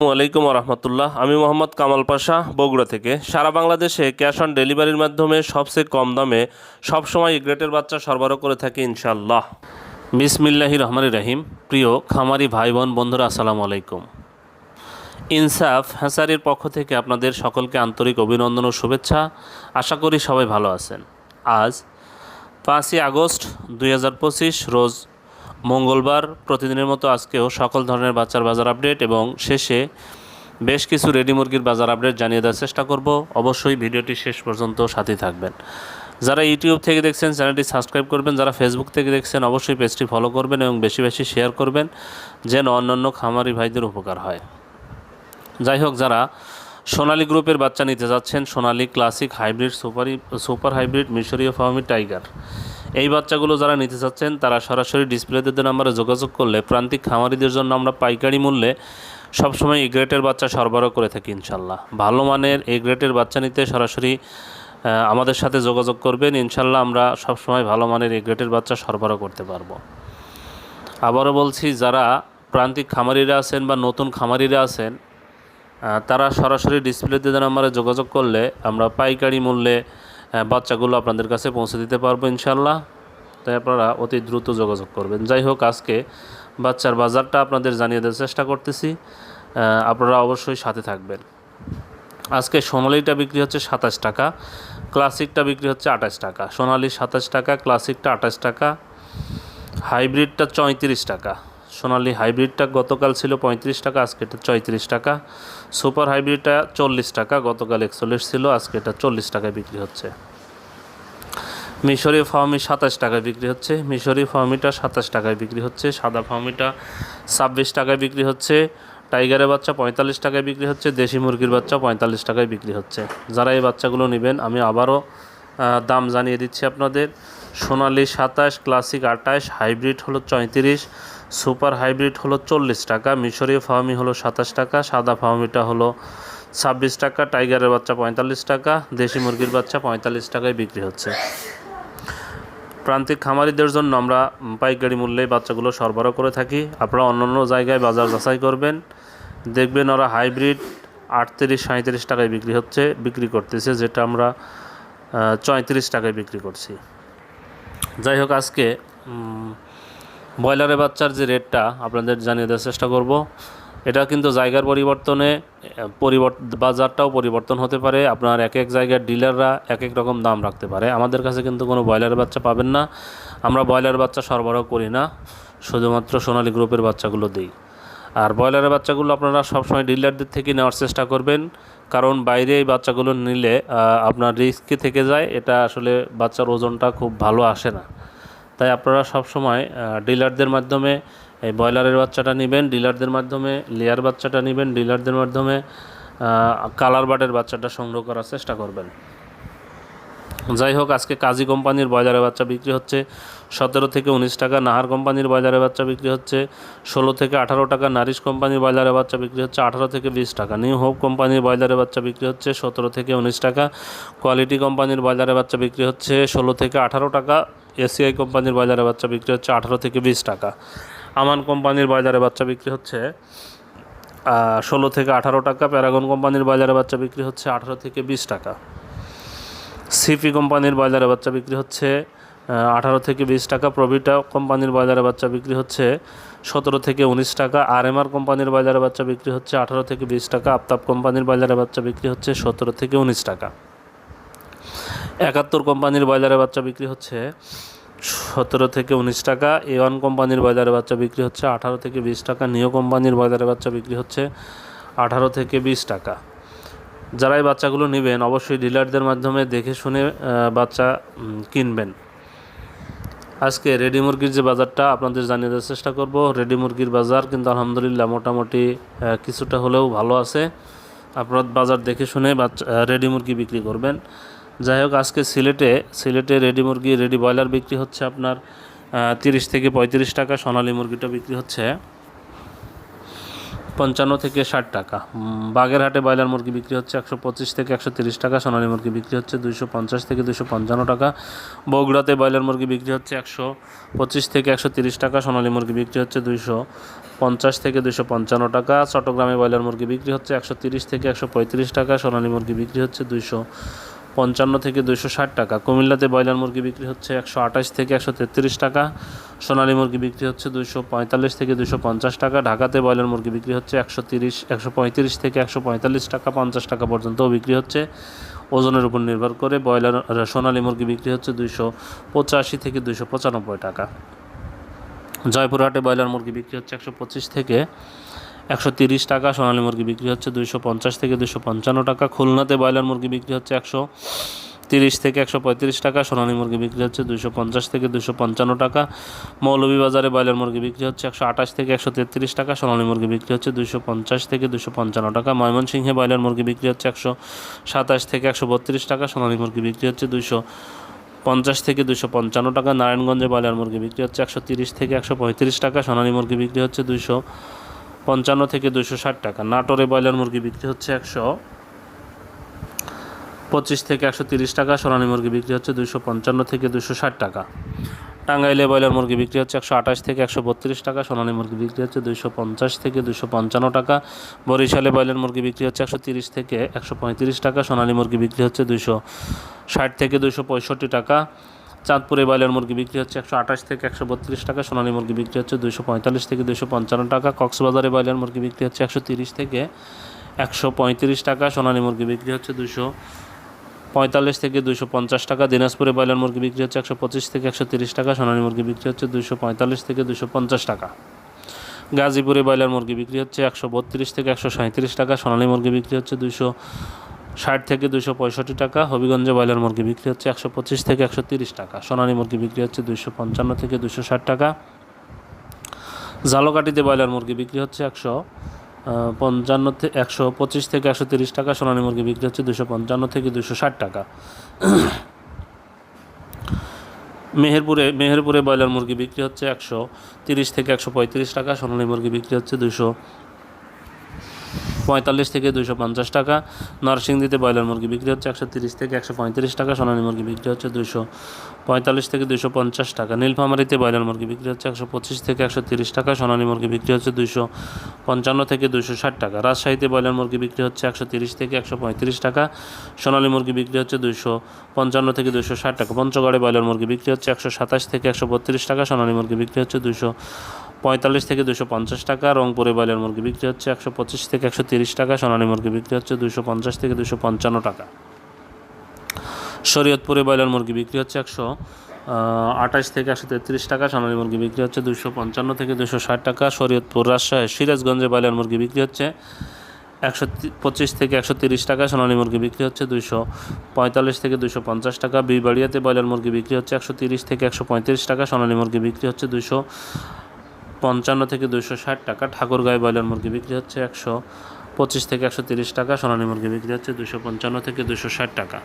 আলাইকুম রহমতুল্লাহ। আমি মোহাম্মদ কামাল পাশা, বগুড়া থেকে। সারা বাংলাদেশে ক্যাশ অন ডেলিভারির মাধ্যমে সবচেয়ে কম দামে সবসময় গ্রেটের বাচ্চা সরবরাহ করে থাকি ইনশাল্লাহ বিসমিল্লাহি রহমানি রহিম। প্রিয় খামারি ভাই বোন বন্ধুরা, আসসালামু আলাইকুম। ইনসাফ হ্যাসারির পক্ষ থেকে আপনাদের সকলকে আন্তরিক অভিনন্দন ও শুভেচ্ছা। আশা করি সবাই ভালো আছেন। আজ পাঁচই আগস্ট দুই হাজার পঁচিশ, রোজ মঙ্গলবার প্রতিদিনের মতো আজকেও সকল ধরনের বাচ্চার বাজার আপডেট এবং শেষে বেশ কিছু রেডি মুরগির বাজার আপডেট জানিয়ে দেওয়ার চেষ্টা করব। অবশ্যই ভিডিওটি শেষ পর্যন্ত সাথে থাকবেন। যারা ইউটিউব থেকে দেখছেন, চ্যানেলটি সাবস্ক্রাইব করবেন, যারা ফেসবুক থেকে দেখছেন, অবশ্যই পেজটি ফলো করবেন এবং বেশি বেশি শেয়ার করবেন, যেন অন্যান্য খামারি ভাইদের উপকার হয়। যাই হোক, যারা সোনালী গ্রুপের বাচ্চা নিতে যাচ্ছেন, সোনালী ক্লাসিক হাইব্রিড সুপারি সুপার হাইব্রিড মিশরীয় ফার্মি টাইগার এই বাচ্চাগুলো যারা নিতে চাচ্ছেন, তারা সরাসরি ডিসপ্লেতে নাম্বারে যোগাযোগ করলে প্রান্তিক খামারিদের জন্য আমরা পাইকারি মূল্যে সবসময় এই গ্রেটের বাচ্চা সরবরাহ করে থাকি ইনশাল্লাহ। ভালো মানের এই গ্রেটের বাচ্চা নিতে সরাসরি আমাদের সাথে যোগাযোগ করবেন। ইনশাল্লাহ আমরা সবসময় ভালো মানের এই গ্রেটের বাচ্চা সরবরাহ করতে পারব। আবারও বলছি, যারা প্রান্তিক খামারিরা আছেন বা নতুন খামারিরা আছেন তারা সরাসরি ডিসপ্লেতে আমরা যোগাযোগ করলে আমরা পাইকারি মূল্যে বাচ্চাগুলো আপনাদের কাছে পৌঁছে দিতে পারব ইনশাল্লাহ তাই আপনারা অতি দ্রুত যোগাযোগ করবেন। যাই হোক, আজকে বাচ্চার বাজারটা আপনাদের জানিয়ে দেওয়ার চেষ্টা করতেছি। আপনারা অবশ্যই সাথে থাকবেন। আজকে সোনালিটা বিক্রি হচ্ছে সাতাশ টাকা, ক্লাসিকটা বিক্রি হচ্ছে আঠাশ টাকা। সোনালি সাতাশ টাকা, ক্লাসিকটা আঠাশ টাকা, হাইব্রিডটা চৌত্রিশ টাকা। সোনালি হাইব্রিডটা গতকাল ছিল পঁয়ত্রিশ টাকা, আজকে এটা চৌত্রিশ টাকা। সুপার হাইব্রিডটা চল্লিশ টাকা, গতকাল একচল্লিশ ছিল, আজকে এটা চল্লিশ টাকায় বিক্রি হচ্ছে। মিশরি ফার্মি সাতাশ টাকায় বিক্রি হচ্ছে মিশরি ফার্মিটা সাতাশ টাকায় বিক্রি হচ্ছে, সাদা ফার্মিটা ছাব্বিশ টাকায় বিক্রি হচ্ছে, টাইগারের বাচ্চা পঁয়তাল্লিশ টাকায় বিক্রি হচ্ছে, দেশি মুরগির বাচ্চা পঁয়তাল্লিশ টাকায় বিক্রি হচ্ছে। যারা এই বাচ্চাগুলো নেবেন, আমি আবারও দাম জানিয়ে দিচ্ছি আপনাদের। সোনালি সাতাশ, ক্লাসিক আটাশ হাইব্রিড হলো চৌত্রিশ সুপার হাইব্রিড হলো চল্লিশ টাকা মিশরীয় ফার্মি হলো সাতাশ টাকা, সাদা ফার্মিটা হলো ছাব্বিশ টাকা, টাইগারের বাচ্চা পঁয়তাল্লিশ টাকা, দেশি মুরগির বাচ্চা পঁয়তাল্লিশ টাকায় বিক্রি হচ্ছে। প্রান্তিক খামারিদের জন্য আমরা পাইকারি মূল্যে বাচ্চাগুলো সরবরাহ করে থাকি। আপনারা অন্যান্য জায়গায় বাজার যাচাই করবেন। দেখবেন ওরা হাইব্রিড আটত্রিশ সাঁত্রিশ টাকায় বিক্রি হচ্ছে, বিক্রি করতেছে, যেটা আমরা চৌত্রিশ টাকায় বিক্রি করছি। যাই হোক, আজকে ব্রয়লারের বাচ্চার যে রেটটা আপনাদের জানিয়ে দেওয়ার চেষ্টা করব। এটা কিন্তু জায়গার পরিবর্তনে পরিবর্তন বাজারটাও পরিবর্তন হতে পারে। আপনার এক এক জায়গার ডিলাররা এক এক রকম দাম রাখতে পারে। আমাদের কাছে কিন্তু কোনো ব্রয়লারের বাচ্চা পাবেন না। আমরা ব্রয়লার বাচ্চা সরবরাহ করি না। শুধুমাত্র সোনালী গ্রুপের বাচ্চাগুলো দিই। আর ব্রয়লারের বাচ্চাগুলো আপনারা সবসময় ডিলারদের থেকে নেওয়ার চেষ্টা করবেন। কারণ বাইরে এই বাচ্চাগুলো নিলে আপনার রিস্কে থেকে যায়। এটা আসলে বাচ্চার ওজনটা খুব ভালো আসে না। তাই আপনারা সব সময় ডিলারদের মাধ্যমে এই ব্রয়লারের বাচ্চাটা নেবেন, ডিলারদের মাধ্যমে লেয়ার বাচ্চাটা নেবেন, ডিলারদের মাধ্যমে কালার বাটের বাচ্চাটা সংগ্রহ করার চেষ্টা করবেন। যাই হোক, আজকে কাজী কোম্পানির ব্রয়লারের বাচ্চা বিক্রি হচ্ছে সতেরো থেকে উনিশ টাকা, নাহার কোম্পানির ব্রয়লারের বাচ্চা বিক্রি হচ্ছে ষোলো থেকে আঠারো টাকা, নারিশ কোম্পানির ব্রয়লারের বাচ্চা বিক্রি হচ্ছে আঠারো থেকে বিশ টাকা, নিউ হোপ কোম্পানির ব্রয়লারের বাচ্চা বিক্রি হচ্ছে সতেরো থেকে উনিশ টাকা, কোয়ালিটি কোম্পানির ব্রয়লারের বাচ্চা বিক্রি হচ্ছে ষোলো থেকে আঠারো টাকা এসিআই কোম্পানির বাজারে বাচ্চা বিক্রি হচ্ছে আঠারো থেকে বিশ টাকা। আমান কোম্পানির বাজারে বাচ্চা বিক্রি হচ্ছে ষোলো থেকে আঠারো টাকা। প্যারাগন কোম্পানির বাজারে বাচ্চা বিক্রি হচ্ছে আঠারো থেকে বিশ টাকা। সিপি কোম্পানির বাজারে বাচ্চা বিক্রি হচ্ছে আঠারো থেকে বিশ টাকা। প্রভিটা কোম্পানির বাজারে বাচ্চা বিক্রি হচ্ছে সতেরো থেকে উনিশ টাকা। আর এম আর কোম্পানির বাজারে বাচ্চা বিক্রি হচ্ছে আঠারো থেকে বিশ টাকা। আফতাব কোম্পানির বাজারে বাচ্চা বিক্রি হচ্ছে সতেরো থেকে উনিশ টাকা। একাত্তর কোম্পানির ব্রয়লারের বাচ্চা বিক্রি হচ্ছে সতেরো থেকে উনিশ টাকা এ ওয়ান কোম্পানির ব্রয়লারের বাচ্চা বিক্রি হচ্ছে আঠারো থেকে বিশ টাকা নিও কোম্পানির ব্রয়লারের বাচ্চা বিক্রি হচ্ছে আঠারো থেকে বিশ টাকা। যারা এই বাচ্চাগুলো নেবেন, অবশ্যই ডিলারদের মাধ্যমে দেখে শুনে বাচ্চা কিনবেন। আজকে রেডি মুরগির যে বাজারটা, আপনাদের জানিয়ে দেওয়ার চেষ্টা করব। রেডি মুরগির বাজার কিন্তু আলহামদুলিল্লাহ মোটামুটি কিছুটা হলেও ভালো আছে। আপনারা বাজার দেখে শুনে বাচ্চা রেডি মুরগি বিক্রি করবেন। যাই হোক, আজকে সিলেটে সিলেটে রেডি মুরগি, রেডি ব্রয়লার বিক্রি হচ্ছে আপনার তিরিশ থেকে পঁয়ত্রিশ টাকা, সোনালী মুরগিটা বিক্রি হচ্ছে পঞ্চান্ন থেকে ষাট টাকা। বাগেরহাটে ব্রয়লার মুরগি বিক্রি হচ্ছে একশো পঁচিশ থেকে একশো তিরিশ টাকা, সোনালী মুরগি বিক্রি হচ্ছে দুইশো পঞ্চাশ থেকে দুশো পঞ্চান্ন টাকা। বগুড়াতে ব্রয়লার মুরগি বিক্রি হচ্ছে একশো পঁচিশ থেকে একশো তিরিশ টাকা, সোনালী মুরগি বিক্রি হচ্ছে দুইশো পঞ্চাশ থেকে দুশো পঞ্চান্ন টাকা। চট্টগ্রামে ব্রয়লার মুরগি বিক্রি হচ্ছে একশো তিরিশ থেকে একশো পঁয়ত্রিশ টাকা, সোনালী মুরগি বিক্রি হচ্ছে দুইশো পঞ্চান্ন থেকে দুশো ষাট টাকা। কুমিল্লাতে ব্রয়লার মুরগি বিক্রি হচ্ছে একশো আঠাশ থেকে একশো তেত্রিশ টাকা। সোনালী মুরগি বিক্রি হচ্ছে দুশো পঁয়তাল্লিশ থেকে দুশো পঞ্চাশ টাকা। ঢাকাতে ব্রয়লার মুরগি বিক্রি হচ্ছে একশো তিরিশ, একশো পঁয়ত্রিশ থেকে একশো পঁয়তাল্লিশ টাকা। পঞ্চাশ টাকা পর্যন্ত বিক্রি হচ্ছে। ওজনের উপর নির্ভর করে ব্রয়লার সোনালী মুরগি বিক্রি হচ্ছে দুইশো পঁচাশি থেকে দুশো পঁচানব্বই টাকা। জয়পুরহাটে ব্রয়লার মুরগি বিক্রি হচ্ছে একশো পঁচিশ থেকে একশো তিরিশ টাকা, সোনালী মুরগি বিক্রি হচ্ছে দুইশো পঞ্চাশ থেকে দুশো পঞ্চান্ন টাকা, খুলনাতে ব্রয়লার মুরগি বিক্রি হচ্ছে একশো তিরিশ থেকে একশো পঁয়ত্রিশ টাকা, সোনালী মুরগি বিক্রি হচ্ছে দুশো পঞ্চাশ থেকে দুশো পঞ্চান্ন টাকা, মৌলভীবাজারে ব্রয়লার মুরগি বিক্রি হচ্ছে একশো আঠাশ থেকে একশো তেত্রিশ টাকা, সোনালী মুরগি বিক্রি হচ্ছে দুশো পঞ্চাশ থেকে দুশো পঞ্চান্ন টাকা, ময়মনসিংহে ব্রয়লার মুরগি বিক্রি হচ্ছে একশো সাতাশ থেকে একশো বত্রিশ টাকা, সোনালী মুরগি বিক্রি হচ্ছে দুশো পঞ্চাশ থেকে দুশো পঞ্চান্ন টাকা, নারায়ণগঞ্জে ব্রয়লার মুরগি বিক্রি হচ্ছে একশো তিরিশ থেকে একশো পঁয়ত্রিশ টাকা, সোনালী মুরগি বিক্রি হচ্ছে দুশো পঞ্চান্ন থেকে দুশো ষাট টাকা। নাটোরে ব্রয়লার মুরগি বিক্রি হচ্ছে একশো পঁচিশ থেকে একশো তিরিশ টাকা, সোনালী মুরগি বিক্রি হচ্ছে দুশো পঞ্চান্ন থেকে দুশো ষাট টাকা। টাঙ্গাইলে ব্রয়লার মুরগি বিক্রি হচ্ছে একশো আঠাশ থেকে একশো বত্রিশ টাকা, সোনালী মুরগি বিক্রি হচ্ছে দুশো পঞ্চাশ থেকে দুশো পঞ্চান্ন টাকা। বরিশালে ব্রয়লার মুরগি বিক্রি হচ্ছে একশো তিরিশ থেকে একশো পঁয়ত্রিশ টাকা, সোনালী মুরগি বিক্রি হচ্ছে দুশো ষাট থেকে দুশো পঁয়ষট্টি টাকা। চাঁদপুরে ব্রয়লার মুরগি বিক্রি হচ্ছে একশো আঠাশ থেকে একশো বত্রিশ টাকা, সোনালী মুরগি বিক্রি হচ্ছে দুশো পঁয়তাল্লিশ থেকে দুশো পঞ্চান্ন টাকা, কক্সবাজারে ব্রয়লার মুরগি বিক্রি হচ্ছে একশো তিরিশ থেকে একশো পঁয়ত্রিশ টাকা, সোনালী মুরগি বিক্রি হচ্ছে দুশো পঁয়তাল্লিশ থেকে দুশো পঞ্চাশ টাকা, দিনাজপুরে ব্রয়লার মুরগি বিক্রি হচ্ছে একশো পঁচিশ থেকে একশো তিরিশ টাকা, সোনালী মুরগি বিক্রি হচ্ছে দুশো পঁয়তাল্লিশ থেকে দুশো পঞ্চাশ টাকা। গাজীপুরে ব্রয়লার মুরগি বিক্রি হচ্ছে একশো বত্রিশ থেকে একশো সাঁত্রিশ টাকা, সোনালী মুরগি বিক্রি হচ্ছে দুশো ষাট থেকে দুশো পঁয়ষট্টি টাকা। হবিগঞ্জে ব্রয়লার মুরগি বিক্রি হচ্ছে একশো পঁচিশ থেকে একশো তিরিশ টাকা। সোনালী মুরগি বিক্রি হচ্ছে দুশো পঞ্চান্ন থেকে দুশো ষাট টাকা। ঝালকাঠিতে ব্রয়লার মুরগি বিক্রি হচ্ছে একশো পঞ্চান্ন থেকে একশো পঁচিশ থেকে একশো তিরিশ টাকা। সোনালী মুরগি বিক্রি হচ্ছে দুশো পঞ্চান্ন থেকে দুশো ষাট টাকা। মেহেরপুরে মেহেরপুরে ব্রয়লার মুরগি বিক্রি হচ্ছে একশো তিরিশ থেকে একশো পঁয়ত্রিশ টাকা। সোনালী মুরগি বিক্রি হচ্ছে দুশো পঁয়তাল্লিশ থেকে দুশো পঞ্চাশ টাকা। নরসিংদীতে ব্রয়লার মুরগি বিক্রি হচ্ছে একশো তিরিশ থেকে একশো পঁয়ত্রিশ টাকা। সোনালী মুরগি বিক্রি হচ্ছে দুশো পঁয়তাল্লিশ থেকে দুশো পঞ্চাশ টাকা। নীলফামারিতে ব্রয়লার মুরগি বিক্রি হচ্ছে একশো পঁচিশ থেকে একশো তিরিশ টাকা। সোনালী মুরগি বিক্রি হচ্ছে দুশো পঞ্চান্ন থেকে দুশো ষাট টাকা। রাজশাহীতে ব্রয়লার মুরগি বিক্রি হচ্ছে একশো তিরিশ থেকে একশো পঁয়ত্রিশ টাকা। সোনালী মুরগি বিক্রি হচ্ছে দুশো পঞ্চান্ন থেকে দুশো ষাট টাকা। পঞ্চগড়ে ব্রয়লার মুরগি বিক্রি হচ্ছে একশো সাতাশ থেকে একশো বত্রিশ টাকা। সোনালী মুরগি বিক্রি হচ্ছে দুশো পঁয়তাল্লিশ থেকে দুশো পঞ্চাশ টাকা, রংপুরে ব্রয়লার মুরগি বিক্রি হচ্ছে একশো পঁচিশ থেকে একশো তিরিশ টাকা, সোনালী মুরগি বিক্রি হচ্ছে দুশো পঞ্চাশ থেকে দুশো পঞ্চান্ন টাকা। শরীয়তপুরে ব্রয়লার মুরগি বিক্রি হচ্ছে একশো আঠাশ থেকে একশো তেত্রিশ টাকা, সোনালী মুরগি বিক্রি হচ্ছে দুশো পঞ্চান্ন থেকে দুশো ষাট টাকা, শরীয়তপুর রাজশাহী, সিরাজগঞ্জে ব্রয়লার মুরগি বিক্রি হচ্ছে একশো পঁচিশ থেকে একশো তিরিশ টাকা, সোনালী মুরগি বিক্রি হচ্ছে দুশো পঁয়তাল্লিশ থেকে দুশো পঞ্চাশ টাকা, বিবাড়িয়াতে ব্রয়লার মুরগি বিক্রি হচ্ছে একশো তিরিশ থেকে একশো পঁয়ত্রিশ টাকা, সোনালী মুরগি বিক্রি হচ্ছে দুশো পঞ্চান্ন থেকে দুশো ষাট টাকা। ঠাকুরগাঁয় ব্রয়লার মুরগি বিক্রি হচ্ছে একশো পঁচিশ থেকে একশো তিরিশ টাকা, সোনালী মুরগি বিক্রি হচ্ছে দুশো পঞ্চান্ন থেকে দুশো ষাট টাকা।